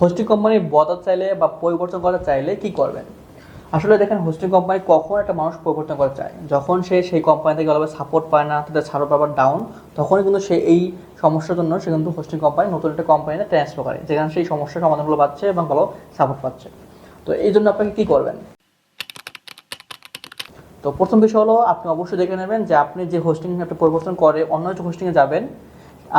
Hosting company বদল চাইলে বা পরিবর্তন করতে চাইলে কি করবেন? আসলে দেখেন, হোস্টিং কোম্পানি কখন একটা মানুষ পরিবর্তন করতে চায়? যখন সে সেই কোম্পানি থেকে ভালোভাবে সাপোর্ট পায় না, তাদের সার্ভার পাওয়ার ডাউন তখনই কিন্তু সে এই সমস্যার জন্য সে কিন্তু হোস্টিং কোম্পানি নতুন একটা কোম্পানিতে ট্রান্সফার করে, যেখানে সেই সমস্যার সমাধানগুলো পাচ্ছে এবং ভালো সাপোর্ট পাচ্ছে। তো এই জন্য আপনাকে কী করবেন? তো প্রথম বিষয় হলো, আপনি অবশ্যই দেখে নেবেন যে আপনি যে হোস্টিং আপনি পরিবর্তন করে অন্য হোস্টিংয়ে যাবেন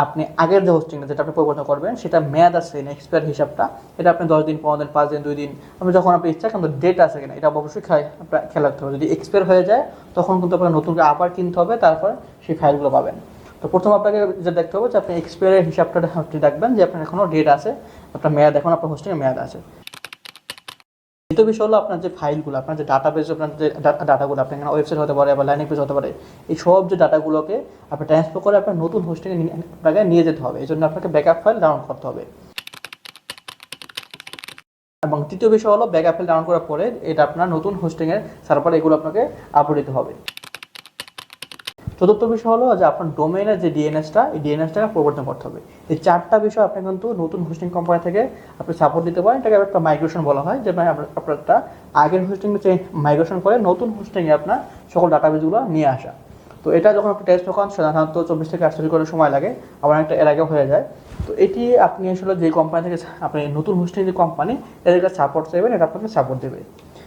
আপনি আগের যে হোস্টিংটা যেটা আপনি পরিবর্তন করবেন, সেটা মেয়াদ আছে কিনা এক্সপায়ার হিসাবটা, এটা আপনি দশ দিন, পনেরো দিন, পাঁচ দিন, দুই দিন, আপনি যখন আপনি ইচ্ছা কিন্তু ডেট আছে কিনা, এটা অবশ্যই আপনার খেয়াল রাখতে হবে। যদি এক্সপায়ার হয়ে যায়, তখন কিন্তু আপনার নতুন করে আবার কিনতে হবে, তারপর সেই ফাইলগুলো পাবেন। তো প্রথম আপনাকে যেটা দেখতে হবে যে আপনি এক্সপায়ারের হিসাবটা আপনি দেখবেন যে আপনার এখনও ডেট আছে, আপনার মেয়াদ, এখন আপনার হোস্টিংয়ে মেয়াদ আছে। দ্বিতীয় বিষয় হলো আপনার যে ফাইলগুলো, আপনার যে ডাটা ডাটাবেস আপনার যে ডাটাগুলো আপনার এখানে ওয়েবসাইট হতে পারে বা লাইনিং পেজ হতে পারে, এই সব যে ডাটাগুলোকে আপনি ট্রান্সফার করে আপনার নতুন হোস্টিংয়ে আপনাকে নিয়ে যেতে হবে। এই জন্য আপনাকে ব্যাকআপ ফাইল ডাউনলোড করতে হবে। এবং তৃতীয় বিষয় হলো ব্যাকআপ ফাইল ডাউনলোড করার পরে এটা আপনার নতুন হোস্টিংয়ের সার্ভারে এগুলো আপনাকে আপলোড দিতে হবে। চতুর্থ বিষয় হলো যে আপনার ডোমেনের যে ডিএনএসটা এই ডিএনএসটাকে পরিবর্তন করতে হবে। এই চারটা বিষয় আপনি কিন্তু নতুন হোস্টিং কোম্পানি থেকে আপনি সাপোর্ট দিতে পারেন। এটাকে একটা মাইগ্রেশন বলা হয়, যে আপনার একটা আগের হোস্টিং চেঞ্জ মাইগ্রেশন করে নতুন হোস্টিংয়ে আপনার সকল ডাটাবেসগুলো নিয়ে আসা। তো এটা যখন আপনি টেস্ট করেন সাধারণত চব্বিশ থেকে আটচল্লিশ করে সময় লাগে। আবার একটা আগে হয়ে যায়। তো এটি আপনি আসলে যে কোম্পানি থেকে, আপনি নতুন হোস্টিং যে কোম্পানি এদের কাছে সাপোর্ট চাইবেন, এটা আপনাকে সাপোর্ট দেবে।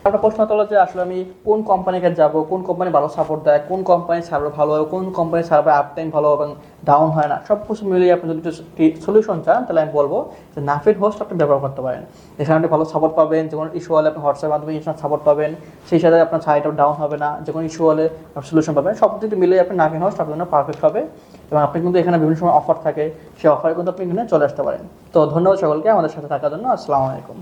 আপনার প্রশ্ন হলো যে আসলে আমি কোন কোম্পানিকে যাব, কোন কোম্পানি ভালো সাপোর্ট দেয়, কোন কোম্পানির সার্ভার ভালো হয় কোন কোম্পানির সার্ভার আপ টাইম ভালো এবং ডাউন হয় না সব কিছু মিলিয়ে আপনি যদি সলিউশন চান, তাহলে আমি বলব যে নাফিড হোস্ট আপনি ব্যবহার করতে পারেন। এখানে আপনি ভালো সাপোর্ট পাবেন, যে কোনো ইস্যু হলে আপনি হোয়াটসঅ্যাপের মাধ্যমে ইনস্ট্যান্ট সাপোর্ট পাবেন, সেই সাথে আপনার সাইটও ডাউন হবে না, যে কোনো ইস্যু হলে সলিউশন পাবেন সব কিছু মিলিয়ে আপনি নাফিড হোস্ট আপনার জন্য পারফেক্ট হবে এবং আপনি কিন্তু এখানে বিভিন্ন সময় অফার থাকে, সেই অফারে কিন্তু আপনি এখানে চলে আসতে পারেন। তো ধন্যবাদ সকলকে আমাদের সাথে থাকার জন্য, আসসালামু আলাইকুম।